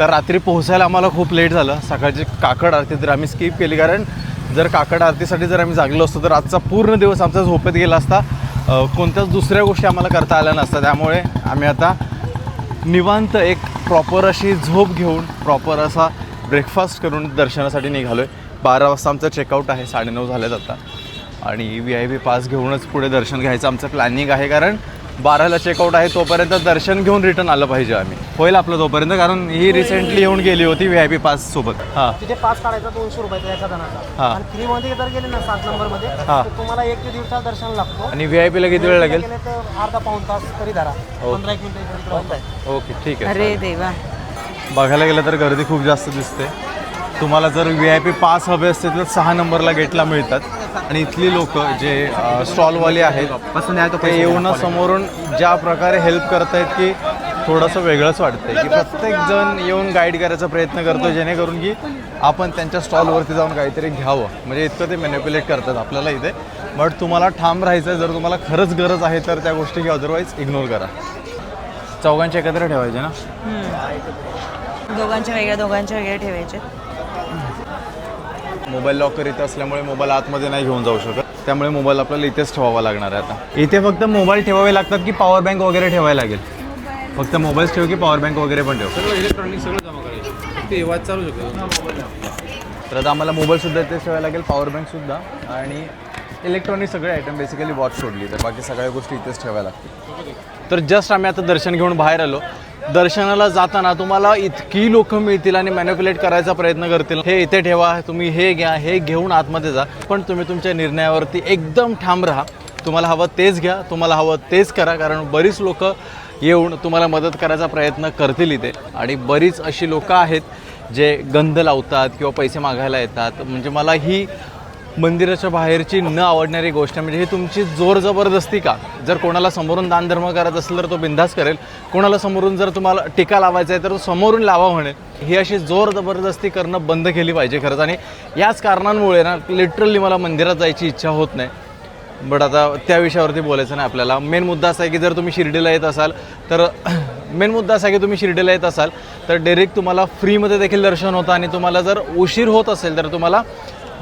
तर रात्री पोहोचायला आम्हाला खूप लेट झालं. सकाळची काकड आरती तर आम्ही स्किप केली कारण जर काकड आरतीसाठी जर आम्ही जागलो असतो तर आजचा पूर्ण दिवस आमचा झोपेत गेला असता. कोणत्याच दुसऱ्या गोष्टी आम्हाला करता आल्या नसतात. त्यामुळे आम्ही आता निवांत एक प्रॉपर अशी झोप घेऊन प्रॉपर असा ब्रेकफास्ट करून दर्शनासाठी निघालो आहे बारा वाजता आमचं चेकआउट आहे. साडेनऊ झाल्यात आता. आणि व्ही आय पी पास घेऊनच पुढे दर्शन घ्यायचं आमचं प्लॅनिंग आहे कारण बाराला चेकआउट आहे तोपर्यंत दर्शन घेऊन रिटर्न आलं पाहिजे आम्ही. होईल आपलं तोपर्यंत कारण ही रिसेंटली येऊन गेली होती व्ही आय पी पास सोबत. हां. तिथे पास काढायचा दोनशे रुपयाचा एका हा. जणाचा आणि फ्री मध्ये जर गेले ना सात नंबरमध्ये हा. तर तुम्हाला एक ते दिवसात दर्शन लागतो. आणि व्ही आय पीला किती वेळ लागेल? गेले तर अर्धा पाऊन तास तरी धरा. पंधरा एक मिनिटं इकडे तिकडे होतं. ओके ठीक आहे अरे देवा. बघायला गेलं तर गर्दी खूप जास्त दिसते. तुम्हाला जर व्ही आय पी पास हवे असतील तर सहा नंबरला गेटला मिळतात. आणि इथली लोक जे स्टॉलवाले आहेत ते येऊन समोरून ज्या प्रकारे हेल्प करतायत की थोडंसं वेगळंच वाटतंय. की प्रत्येक जण येऊन गाईड करायचा प्रयत्न करतो जेणेकरून की आपण त्यांच्या स्टॉलवरती जाऊन काहीतरी घ्यावं. म्हणजे इतकं ते मॅन्युप्युलेट करतात आपल्याला इथे. बट तुम्हाला ठाम राहायचं आहे जर तुम्हाला खरंच गरज आहे तर त्या गोष्टी घ्या. अदरवाईज इग्नोर करा. चौघांचे एकत्र ठेवायचे ना? दोघांच्या वेगळे दोघांच्या वेगळे ठेवायचे. मोबाईल लॉकर इथे असल्यामुळे मोबाईल आतमध्ये नाही घेऊन जाऊ शकत. त्यामुळे मोबाईल आपल्याला इथेच ठेवावा लागणार आहे आता. इथे फक्त मोबाईल ठेवावे लागतात की पॉवर बँक वगैरे ठेवायला लागेल? फक्त मोबाईल्स ठेव की पॉवर बँक वगैरे पण ठेव? इलेक्ट्रॉनिक सगळं जमा करायचं. ते चालू शकतो. तर आता आम्हाला मोबाईलसुद्धा इथेच ठेवायला लागेल पॉवर बँकसुद्धा आणि इलेक्ट्रॉनिक सगळे आयटम बेसिकली वॉच सोडली तर बाकी सगळ्या गोष्टी इथेच ठेवायला लागतील. तर जस्ट आम्ही आता दर्शन घेऊन बाहेर आलो. दर्शनाला जाताना तुम्हाला इतकी लोक मिळतील आणि मॅन्युप्युलेट करायचा प्रयत्न करतील. हे इथे ठेवा तुम्ही हे घ्या हे घेऊन आतमध्ये जा. पण तुम्ही तुमच्या निर्णयावरती एकदम ठाम राहा. तुम्हाला हवं तेच घ्या तुम्हाला हवं तेच करा कारण बरीच लोक येऊन तुम्हाला मदत करायचा प्रयत्न करतील इथे. आणि बरीच अशी लोकं आहेत जे गंध लावतात किंवा पैसे मागायला येतात. म्हणजे मला ही मंदिराच्या बाहेरची न आवडणारी गोष्ट म्हणजे ही तुमची जोर जबरदस्ती का? जर कोणाला समोरून दानधर्म करत असेल तर तो बिंदास करेल. कोणाला समोरून जर तुम्हाला टीका लावायचा आहे तर तो समोरून लावा म्हणेल ही अशी जोर जबरदस्ती करणं बंद केली पाहिजे खरंच. आणि याच कारणांमुळे ना लिटरली मला मंदिरात जायची इच्छा होत नाही. बट आता त्या विषयावरती बोलायचं नाही आपल्याला. मेन मुद्दा असा आहे की जर तुम्ही शिर्डीला येत असाल तर मेन मुद्दा असा आहे की तुम्ही शिर्डीला येत असाल तर डायरेक्ट तुम्हाला फ्रीमध्ये देखील दर्शन होतं. आणि तुम्हाला जर उशीर होत असेल तर तुम्हाला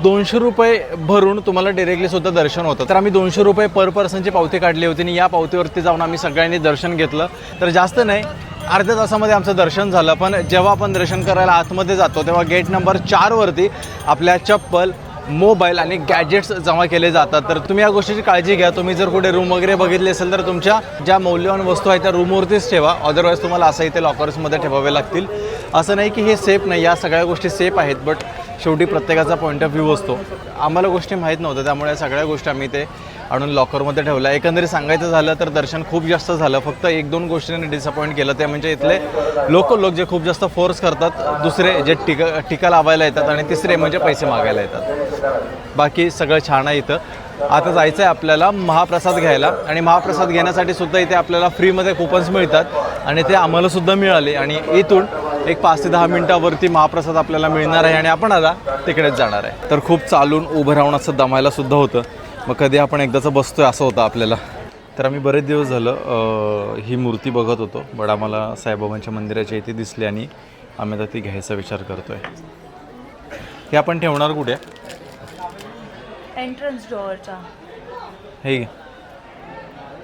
दोनशे रुपये भरून तुम्हाला डिरेक्टली सुद्धा दर्शन होतं. तर आम्ही दोनशे रुपये पर पर्सनची पावती काढली होती आणि या पावतीवरती जाऊन आम्ही सगळ्यांनी दर्शन घेतलं. तर जास्त नाही अर्ध्या तासामध्ये आमचं दर्शन झालं. पण जेव्हा आपण दर्शन करायला आतमध्ये जातो तेव्हा गेट नंबर चारवरती आपल्या चप्पल मोबाईल आणि गॅजेट्स जमा केले जातात. तर तुम्ही या गोष्टीची काळजी घ्या. तुम्ही जर कुठे रूम वगैरे बघितली असेल तर तुमच्या ज्या मौल्यवान वस्तू आहेत त्या रूमवरतीच ठेवा. अदरवाईज तुम्हाला असं इथे लॉकर्समध्ये ठेवावे लागतील. असं नाही की हे सेफ नाही. या सगळ्या गोष्टी सेफ आहेत. बट शेवटी प्रत्येकाचा पॉईंट ऑफ व्ह्यू असतो. आम्हाला गोष्टी माहीत नव्हत्या त्यामुळे या सगळ्या गोष्टी आम्ही ते आणून लॉकरमध्ये ठेवल्या. एकंदरीत सांगायचं झालं तर दर्शन खूप जास्त झालं. फक्त एक दोन गोष्टींनी डिसअपॉईंट केलं. ते म्हणजे इथले लोक लोक जे खूप जास्त फोर्स करतात दुसरे जे टीका टीका लावायला येतात आणि तिसरे म्हणजे पैसे मागायला येतात. बाकी सगळं छान आहे इथं. आता जायचं आहे आपल्याला महाप्रसाद घ्यायला आणि महाप्रसाद घेण्यासाठी सुद्धा इथे आपल्याला फ्रीमध्ये कुपन्स मिळतात आणि ते आम्हाला सुद्धा मिळाले. आणि इथून एक पाच ते दहा मिनिटावरती महाप्रसाद आपल्याला मिळणार आहे आणि आपण आता तिकडेच जाणार आहे. तर खूप चालून उभं राहून असं दमायला सुद्धा होतं. मग कधी आपण एकदाचं बसतोय असं होतं आपल्याला. तर आम्ही बरेच दिवस झालं ही मूर्ती बघत होतो. बट आम्हाला साईबाबांच्या मंदिराच्या इथे दिसली आणि आम्ही आता ती घ्यायचा विचार करतोय. हे आपण ठेवणार कुठे? एंट्रन्स डोअरचा हे.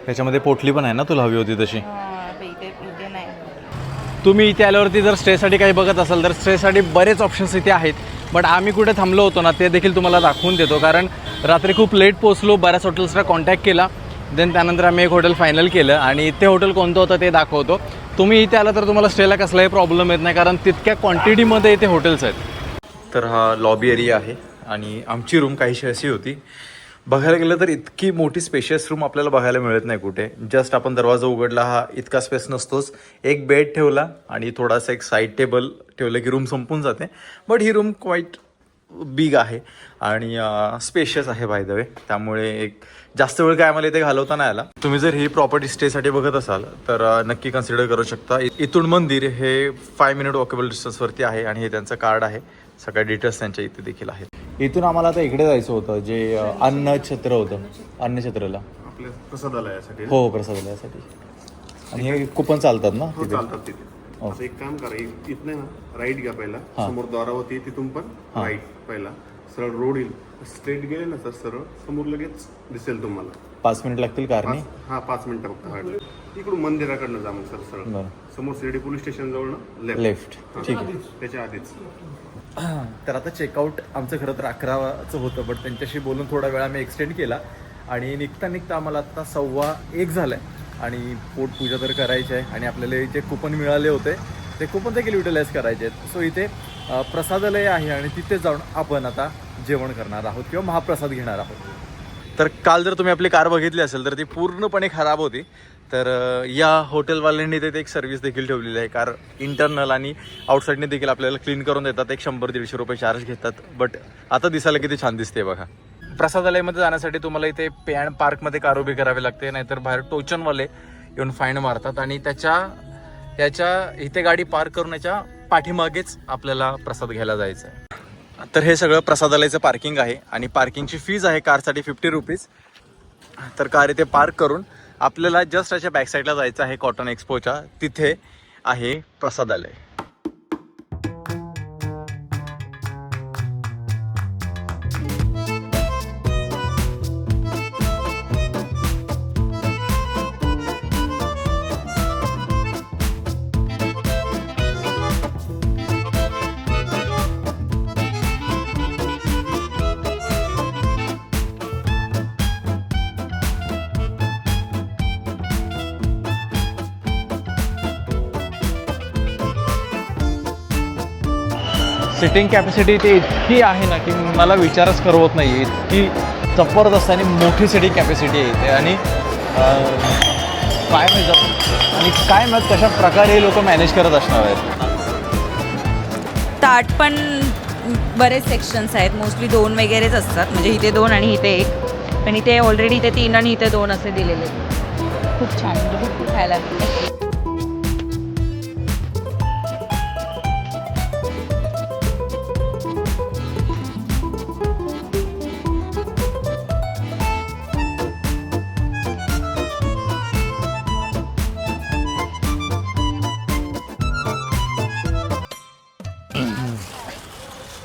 ह्याच्यामध्ये पोटली पण आहे ना तुला हवी होती तशी? तुम्ही इथे आल्यावरती जर स्टेसाठी काही बघत असाल तर स्टेसाठी बरेच ऑप्शन्स इथे आहेत. बट आम्ही कुठे थांबलो होतो ना ते देखील तुम्हाला दाखवून देतो. कारण रात्री खूप लेट पोचलो बऱ्याच हॉटेल्सला कॉन्टॅक्ट केला. देन त्यानंतर आम्ही एक हॉटेल फायनल केलं. आणि ते हॉटेल कोणतं होतं ते दाखवतो. तुम्ही इथे आला तर तुम्हाला स्टेला कसलाही प्रॉब्लेम येत नाही कारण तितक्या क्वांटिटीमध्ये इथे हॉटेल्स आहेत. तर हा लॉबी एरिया आहे. आणि आमची रूम काहीशी अशी होती. बघायला गेलं तर इतकी मोठी स्पेशियस रूम आपल्याला बघायला मिळत नाही कुठे. जस्ट आपण दरवाजा उघडला हा इतका स्पेस नसतोच. एक बेड ठेवला आणि थोडासा एक साईड टेबल ठेवलं की रूम संपून जाते. बट ही रूम क्वाईट बिग आहे आणि स्पेशियस आहे बाय द वे त्यामुळे एक जास्त वेळ काय आम्हाला इथे घालवता नाही आला. तुम्ही जर ही प्रॉपर्टी स्टेसाठी बघत असाल तर नक्की कन्सिडर करू शकता. इ- इथून मंदिर हे फाय मिनिट वॉकेबल डिस्टन्सवरती आहे आणि हे त्यांचं कार्ड आहे. सगळ्या डिटेल्स त्यांच्या इथे देखील आहेत. इथून आम्हाला आता इकडे जायचं होतं जे अन्नछत्र होतं. अन्नछत्रला. आपल्या प्रसादालयासाठी. हो प्रसादालयासाठी. आणि हे कुपन चालतात ना हो तिथे? चालतात तिथे. आता एक काम करा इ- इथनं ना राईट घ्या पहिला. समोर द्वारावती आहे, तिथून पण राईट पहिला. सरळ रोड येईल. स्ट्रेट गेले ना सर सरळ समोर लगेच दिसेल तुम्हाला. पाच मिनिट लागतील कारने? पाच- हा पाच मिनिटं फक्त हा. इकडून मंदिराकडनं जा मग सर सरळ. बरं. समोर शिर्डी पोलीस स्टेशन जवळ लेफ्ट लेफ्ट ठीक आहे. त्याच्या आधीच. तर आता चेकआउट आमचं खरं तर अकराचं होतं बट त्यांच्याशी बोलून थोडा वेळ आम्ही एक्सटेंड केला. आणि निघता निघता आम्हाला आत्ता सव्वा एक झालं आहे आणि पोटपूजा तर करायची आहे. आणि आपल्याला जे कुपन मिळाले होते. ते कुपन देखील युटिलाइज करायचे आहेत. सो इथे प्रसादालय आहे आणि तिथे जाऊन आपण आता जेवण करणार आहोत किंवा महाप्रसाद घेणार आहोत. तर काल जर तुम्ही आपली कार बघितली असेल तर ती पूर्णपणे खराब होती. तर या हॉटेलवाल्यांनी तिथे एक सर्व्हिस देखील ठेवलेली आहे. कार इंटरनल आणि आउटसाईडने देखील आपल्याला क्लीन करून देतात. एक शंभर दीडशे रुपये चार्ज घेतात. बट आता दिसायला किती छान दिसते बघा. प्रसादालयमध्ये जाण्यासाठी तुम्हाला इथे पे अँड पार्कमध्ये कार उभी करावी लागते. नाहीतर बाहेर टोचनवाले येऊन फाईन मारतात. आणि त्याच्या त्याच्या इथे गाडी पार्क करून याच्या पाठीमागेच आपल्याला प्रसाद घ्यायला जायचं आहे तर हे सगळं प्रसादालयाचं पार्किंग आहे. आणि पार्किंगची फीज आहे कारसाठी फिफ्टी रुपीज तर कार इथे पार्क करून आपल्याला जस्ट अशा बॅक साईडला जायचं आहे कॉटन एक्सपोच्या तिथे आहे प्रसादालय. सिटिंग कॅपॅसिटी ते इतकी आहे ना की मला विचारच करवत नाही इतकी जबरदस्त आणि मोठी सिटिंग कॅपॅसिटी आहे इथे. आणि काय माहीत आणि काय माहीत कशा प्रकारे हे लोक मॅनेज करत असणार आहेत. ताट पण बरेच सेक्शन्स आहेत. मोस्टली दोन वगैरेच असतात. म्हणजे इथे दोन आणि इथे एक. पण इथे ऑलरेडी इथे तीन आणि इथे दोन असे दिलेले आहेत. खूप छान. म्हणजे खूप खायला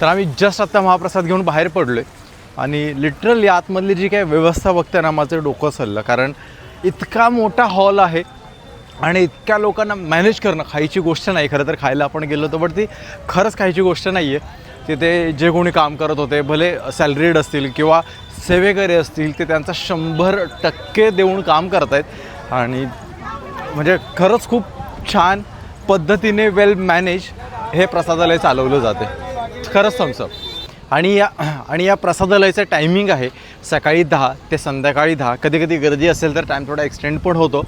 तर आम्ही जस्ट आत्ता महाप्रसाद घेऊन बाहेर पडलो आहे आणि लिटरली आतमधली जी काय व्यवस्था बघते ना माझं डोकं सरलं कारण इतका मोठा हॉल आहे आणि इतक्या लोकांना मॅनेज करणं खायची गोष्ट नाही. खरं तर खायला आपण गेलो होतो बट ती खरंच खायची गोष्ट नाही आहे तिथे जे कोणी काम करत होते भले सॅलरीड असतील किंवा सेवेकरी असतील ते त्यांचा शंभर टक्के देऊन काम करत आहेत आणि म्हणजे खरंच खूप छान पद्धतीने वेल मॅनेज हे प्रसादालय चालवलं जाते. खरंच थम्सअप आणि या आणि या प्रसादालयाचं टायमिंग आहे सकाळी दहा ते संध्याकाळी दहा. कधी कधी गर्दी असेल तर टाईम थोडा एक्सटेंड पण होतो.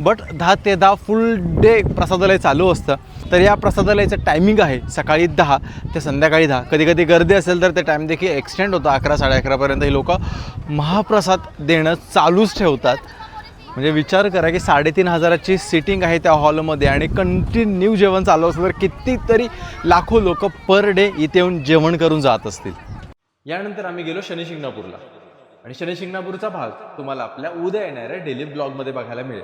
बट दहा ते दहा फुल डे प्रसादालय चालू असतं. तर या प्रसादालयाचं टायमिंग आहे सकाळी दहा ते संध्याकाळी दहा. कधी कधी गर्दी असेल तर ते टाईम देखील एक्सटेंड होतं. अकरा साडे अकरापर्यंत ही लोकं महाप्रसाद देणं चालूच ठेवतात. म्हणजे विचार करा की साडेतीन हजाराची सिटिंग आहे त्या हॉलमध्ये आणि कंटिन्यू जेवण चालू असलं तर कितीतरी लाखो लोक पर डे इथे येऊन जेवण करून जात असतील. यानंतर आम्ही गेलो शनी शिंगणापूरला. आणि शनी शिंगणापूरचा भाग तुम्हाला आपल्या उद्या येणाऱ्या डेली ब्लॉगमध्ये बघायला मिळेल.